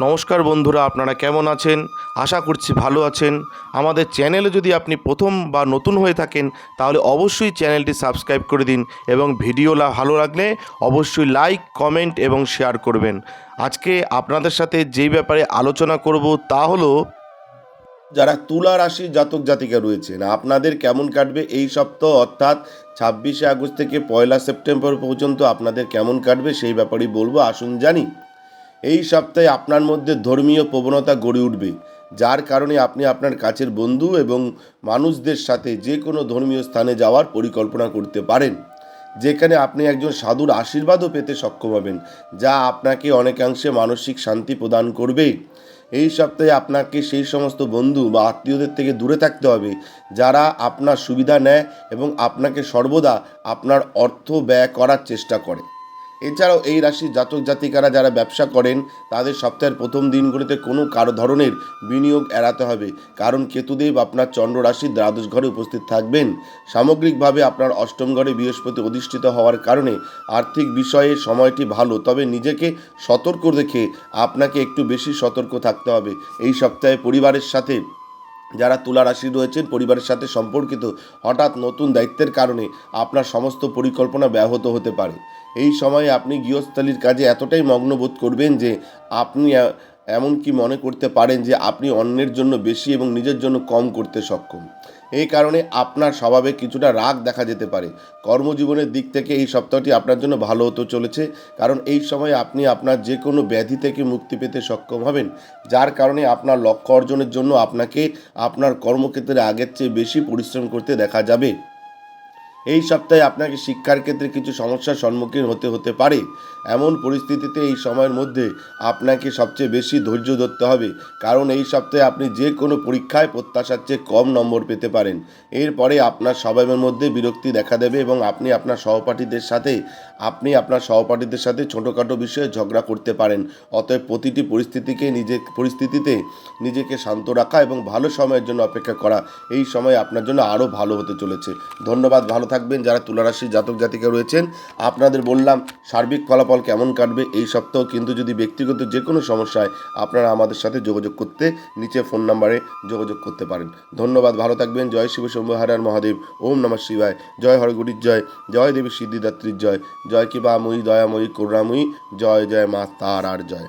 নমস্কার বন্ধুরা, আপনারা কেমন আছেন? আশা করছি ভালো আছেন। আমাদের চ্যানেলে যদি আপনি প্রথম বা নতুন হয়ে থাকেন, তাহলে অবশ্যই চ্যানেলটি সাবস্ক্রাইব করে দিন এবং ভিডিওলা ভালো লাগলে অবশ্যই লাইক, কমেন্ট এবং শেয়ার করবেন। আজকে আপনাদের সাথে যেই ব্যাপারে আলোচনা করব তা হলো, যারা তুলা রাশি জাতক জাতিকা রয়েছেন, আপনাদের কেমন কাটবে এই সপ্তাহ? অর্থাৎ ছাব্বিশে আগস্ট থেকে পয়লা সেপ্টেম্বর পর্যন্ত আপনাদের কেমন কাটবে সেই ব্যাপারেই বলব। আসুন জানি। এই সপ্তাহে আপনার মধ্যে ধর্মীয় প্রবণতা গড়ে উঠবে, যার কারণে আপনি আপনার কাছের বন্ধু এবং মানুষদের সাথে যে কোনো ধর্মীয় স্থানে যাওয়ার পরিকল্পনা করতে পারেন, যেখানে আপনি একজন সাধুর আশীর্বাদও পেতে সক্ষম হবেন, যা আপনাকে অনেকাংশে মানসিক শান্তি প্রদান করবে। এই সপ্তাহে আপনাকে সেই সমস্ত বন্ধু বা আত্মীয়দের থেকে দূরে থাকতে হবে, যারা আপনার সুবিধা নেয় এবং আপনাকে সর্বদা আপনার অর্থ ব্যয় করার চেষ্টা করে। এছাড়াও এই রাশির জাতক জাতিকারা যারা ব্যবসা করেন, তাদের সপ্তাহের প্রথম দিনগুলিতে কোনো কারও ধরনের বিনিয়োগ এড়াতে হবে। কারণ কেতুদেব আপনার চন্দ্র রাশির দ্বাদশ ঘরে উপস্থিত থাকবেন। সামগ্রিকভাবে আপনার অষ্টম ঘরে বৃহস্পতি অধিষ্ঠিত হওয়ার কারণে আর্থিক বিষয়ে সময়টি ভালো, তবে নিজেকে সতর্ক রেখে আপনাকে একটু বেশি সতর্ক থাকতে হবে। এই সপ্তাহে পরিবারের সাথে যারা তুলা রাশি রয়েছেন পরিবারের সাথে সম্পর্কিত হঠাৎ নতুন দায়িত্বের কারণে আপনার সমস্ত পরিকল্পনা ব্যাহত হতে পারে। এই সময়ে আপনি গৃহস্থালির কাজে এতটাই মগ্ন বোধ করবেন যে আপনি এমনকি মনে করতে পারেন যে আপনি অন্যের জন্য বেশি এবং নিজের জন্য কম করতে সক্ষম। এই কারণে আপনার স্বভাবে কিছুটা রাগ দেখা যেতে পারে। কর্মজীবনের দিক থেকে এই সপ্তাহটি আপনার জন্য ভালো হতে চলেছে, কারণ এই সময় আপনি আপনার যে কোনো ব্যাধি থেকে মুক্তি পেতে সক্ষম হবেন, যার কারণে আপনার লক্ষ্য অর্জনের জন্য আপনাকে আপনার কর্মক্ষেত্রে আগের চেয়ে বেশি পরিশ্রম করতে দেখা যাবে। এই সপ্তাহে আপনাকে শিক্ষার ক্ষেত্রে কিছু সমস্যার সম্মুখীন হতে হতে পারে। এমন পরিস্থিতিতে এই সময়ের মধ্যে আপনাকে সবচেয়ে বেশি ধৈর্য ধরতে হবে। কারণ এই সপ্তাহে আপনি যে কোনো পরীক্ষায় প্রত্যাশার চেয়ে কম নম্বর পেতে পারেন। এরপরে আপনার সবাইয়ের মধ্যে বিরক্তি দেখা দেবে এবং আপনি আপনার সহপাঠীদের সাথে, আপনি আপনার সহপাঠীদের সাথে ছোটোখাটো বিষয়ে ঝগড়া করতে পারেন। অতএব প্রতিটি পরিস্থিতিকে নিজে, পরিস্থিতিতে নিজেকে শান্ত রাখা এবং ভালো সময়ের জন্য অপেক্ষা করা, এই সময় আপনার জন্য আরও ভালো হতে চলেছে। ধন্যবাদ, ভালো থাকবেন, যারা তুলারাশি জাতক জাতিকা রয়েছেন, আপনাদের বললাম সার্বিক ফলাফল কেমন কাটবে এই সপ্তাহ, কিন্তু যদি ব্যক্তিগত যে কোনো সমস্যায় আপনারা আমাদের সাথে যোগাযোগ করতে, নিচে ফোন নাম্বারে যোগাযোগ করতে পারেন। ধন্যবাদ, ভালো থাকবেন, জয় শিব শম্ভু হারার মহাদেব, ওম নমঃ শিবায়, জয় হরগুরির জয় জয় দেবী সিদ্ধিদাত্রীর জয় জয় কিবাময়ী দয়াময়ী করুণাময়ী, জয় জয় মা তার আর জয়।